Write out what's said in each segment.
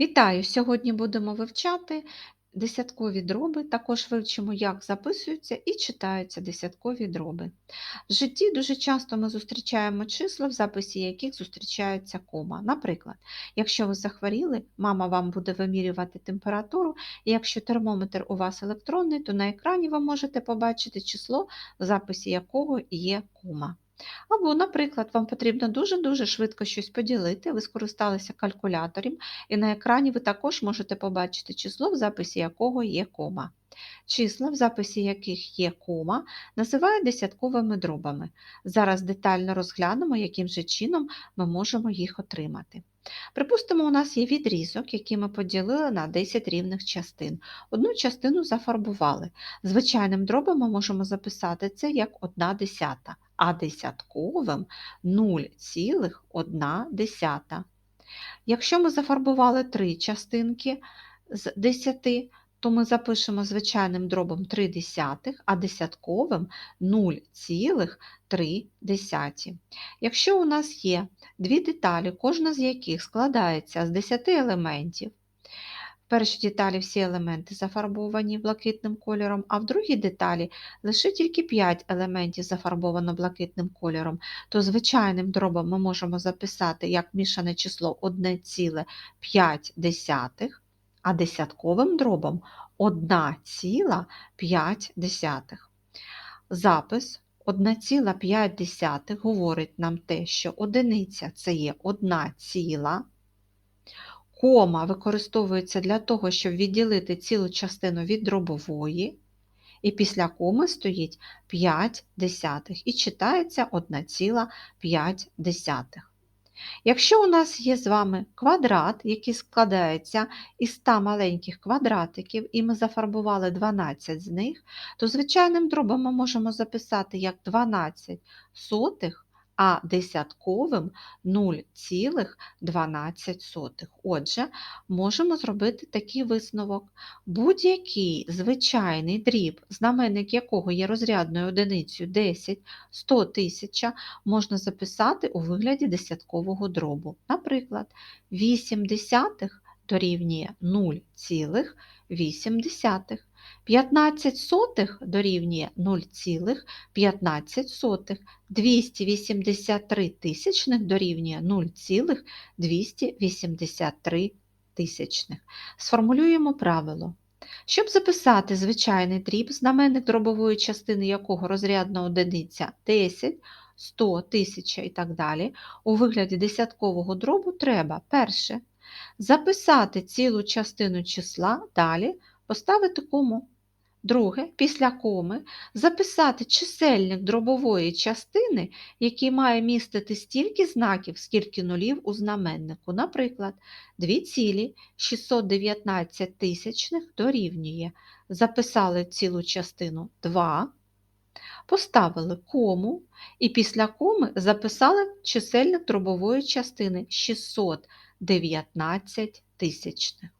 Вітаю! Сьогодні будемо вивчати десяткові дроби, також вивчимо, як записуються і читаються десяткові дроби. В житті дуже часто ми зустрічаємо числа, в записі яких зустрічається кома. Наприклад, якщо ви захворіли, мама вам буде вимірювати температуру, і якщо термометр у вас електронний, то на екрані ви можете побачити число, в записі якого є кома. Або, наприклад, вам потрібно дуже-дуже швидко щось поділити, ви скористалися калькулятором, і на екрані ви також можете побачити число, в записі якого є кома. Числа, в записі яких є кома, називають десятковими дробами. Зараз детально розглянемо, яким же чином ми можемо їх отримати. Припустимо, у нас є відрізок, який ми поділили на 10 рівних частин. Одну частину зафарбували. Звичайним дробом ми можемо записати це як 1 десята, а десятковим 0,1. Якщо ми зафарбували три частинки з 10, то ми запишемо звичайним дробом 3 десятих, а десятковим 0,3. Якщо у нас є дві деталі, кожна з яких складається з 10 елементів, першій деталі всі елементи зафарбовані блакитним кольором, а в другій деталі лише тільки 5 елементів зафарбовано блакитним кольором, то звичайним дробом ми можемо записати як мішане число 1,5, а десятковим дробом 1,5. Запис 1,5 говорить нам те, що одиниця це є 1 ціла. Кома використовується для того, щоб відділити цілу частину від дробової, і після коми стоїть 5 десятих і читається 1,5. Якщо у нас є з вами квадрат, який складається із 100 маленьких квадратиків, і ми зафарбували 12 з них, то звичайним дробом ми можемо записати як 12 сотих, а десятковим 0,12. Отже, можемо зробити такий висновок. Будь-який звичайний дріб, знаменник якого є розрядною одиницею 10, 100 1000, можна записати у вигляді десяткового дробу. Наприклад, 8 десятих дорівнює 0,8. 15 сотих дорівнює 0,15, 283 тисячних дорівнює 0,283 тисячних. Сформулюємо правило. Щоб записати звичайний дріб, знаменник дробової частини якого розрядна одиниця 10, 100, 1000 і так далі, у вигляді десяткового дробу треба перше записати цілу частину числа, далі поставити кому. Друге, після коми записати чисельник дробової частини, який має містити стільки знаків, скільки нулів у знаменнику. Наприклад, 2,619 тисячних дорівнює. Записали цілу частину 2, поставили кому і після коми записали чисельник дробової частини 619 тисячних.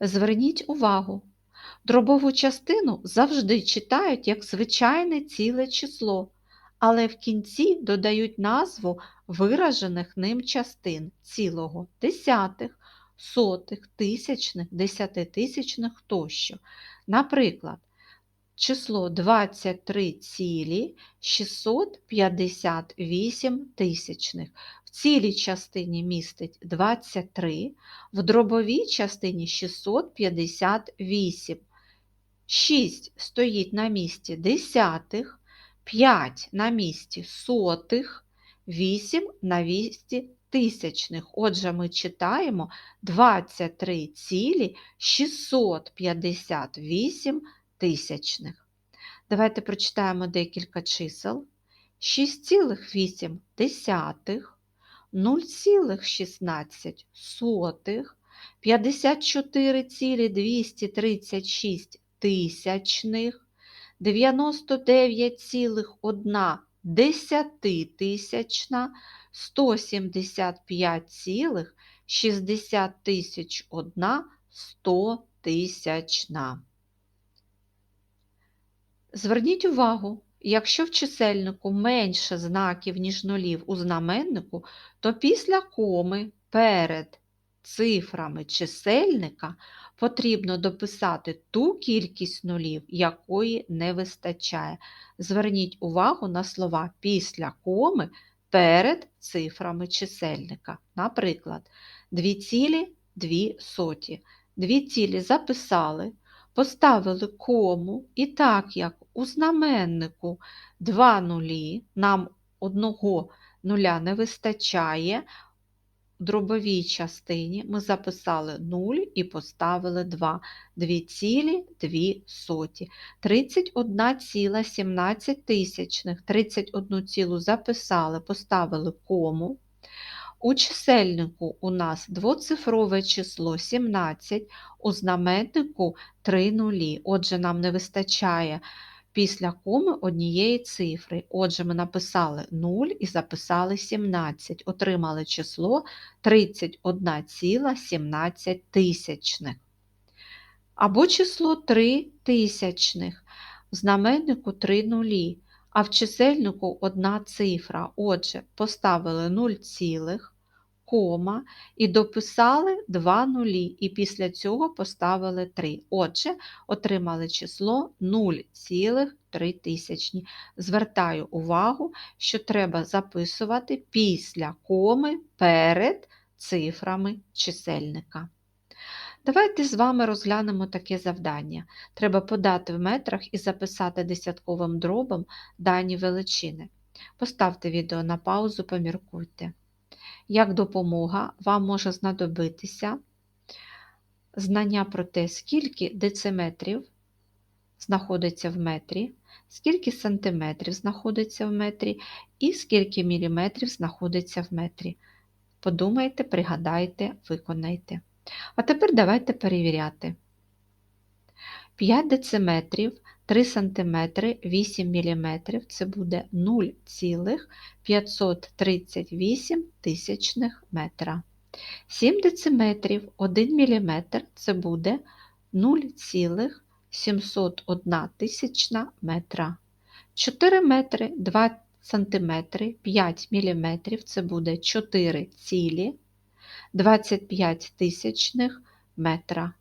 Зверніть увагу, дробову частину завжди читають як звичайне ціле число, але в кінці додають назву виражених ним частин цілого десятих, сотих, тисячних, десятитисячних тощо. Наприклад, число 23 цілі 658 тисячних. Цілій частині містить 23, в дробовій частині 658. 6 стоїть на місці десятих, 5 на місці сотих, 8 на місці тисячних. Отже, ми читаємо 23 цілі 658 тисячних. Давайте прочитаємо декілька чисел. 6,8, 0,16, 54,236 тисячних, 99,1 десятитисячна, 175,60 тисяч одна 100 тисячна. Зверніть увагу, якщо в чисельнику менше знаків, ніж нулів у знаменнику, то після коми перед цифрами чисельника потрібно дописати ту кількість нулів, якої не вистачає. Зверніть увагу на слова після коми перед цифрами чисельника. Наприклад, 2,2 соті. Дві цілі записали, поставили кому, і так як у знаменнику два нулі, нам одного нуля не вистачає, в дробовій частині ми записали 0 і поставили 2. 2,2 соті. 31,17 тисячних. 31 цілу записали, поставили кому. У чисельнику у нас двоцифрове число 17, у знаменнику 3 нулі. Отже, нам не вистачає після коми однієї цифри. Отже, ми написали 0 і записали 17. Отримали число 31,17 тисячних. Або число 3 тисячних. В знаменнику 3 нулі, а в чисельнику одна цифра. Отже, поставили 0 цілих, кома і дописали 2 нулі, і після цього поставили 3. Отже, отримали число 0,3. Звертаю увагу, що треба записувати після коми перед цифрами чисельника. Давайте з вами розглянемо таке завдання. Треба подати в метрах і записати десятковим дробом дані величини. Поставте відео на паузу, поміркуйте. Як допомога вам може знадобитися знання про те, скільки дециметрів знаходиться в метрі, скільки сантиметрів знаходиться в метрі і скільки міліметрів знаходиться в метрі. Подумайте, пригадайте, виконайте. А тепер давайте перевіряти. 5 дециметрів, 3 см, 8 мм це буде 0,538 тисячних метра. 7 дециметрів, 1 мм це буде 0,701 тисячна метра. 4 метри, 2 см, 5 мм це буде 4 цілі. 25 тисячних метра.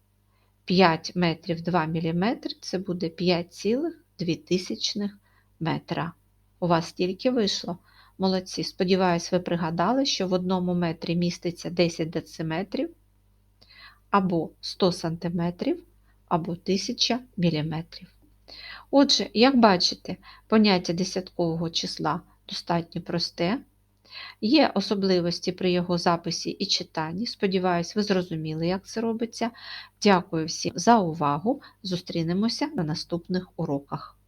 5 метрів 2 мм це буде 5,2 метра. У вас стільки вийшло. Молодці. Сподіваюсь, ви пригадали, що в одному метрі міститься 10 дециметрів, або 100 см, або 1000 мм. Отже, як бачите, поняття десяткового числа достатньо просте. Є особливості при його записі і читанні. Сподіваюсь, ви зрозуміли, як це робиться. Дякую всім за увагу. Зустрінемося на наступних уроках.